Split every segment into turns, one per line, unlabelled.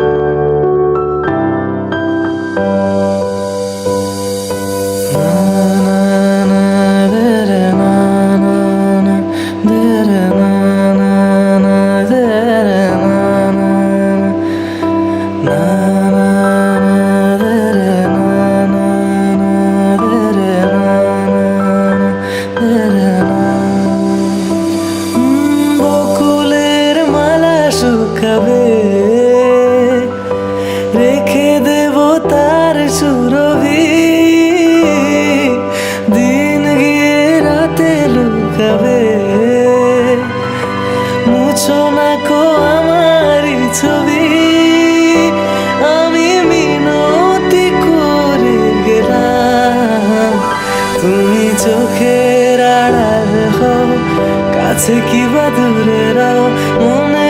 thank you. রেখে দেব তার সুরভি। দিন গিয়ে রাতে লুকাবে। মুছো না কো আমার ছবি। আমি মিনতি করে গেলাম। তুমি চোখের আড়াল হও, কাছে কি বা দূরে রাও, মনে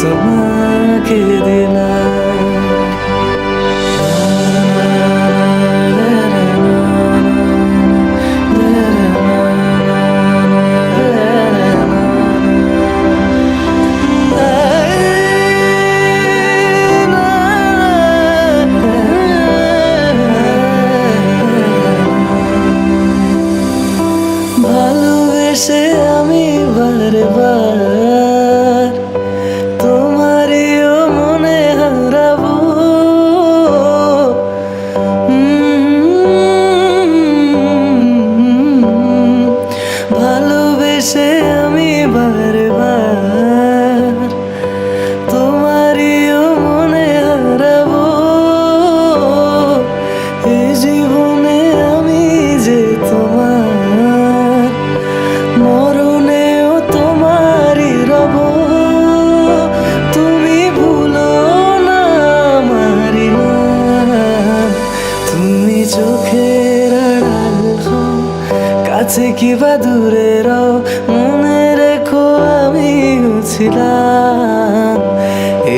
তোমাকে দিলাম কাছে কি বা দূরে রও, মনে রেখো আমি ছিলাম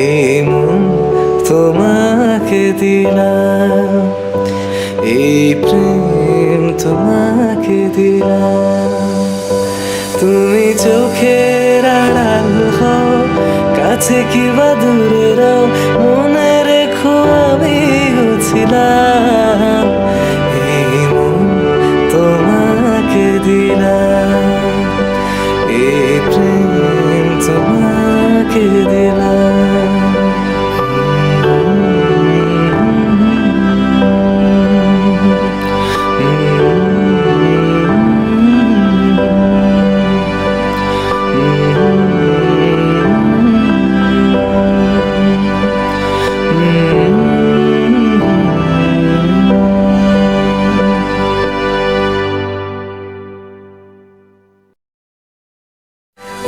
এই মন তোমাকে দিলাম, এই প্রেম তোমাকে দিলাম। তুমি চোখের আড়াল হও, কাছে কি বা দূরে রও, মনে রেখো আমি ছিলাম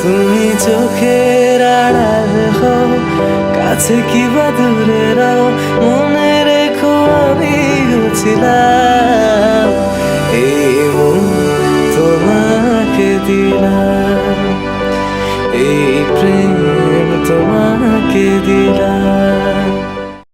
তুমি চোখের আড়াল হও, কাছে কি বা দূরে রাও, মনে রেখো আমি ছিলাম এই মন তোমাকে দিলাম, এই প্রেম তোমাকে দিলাম।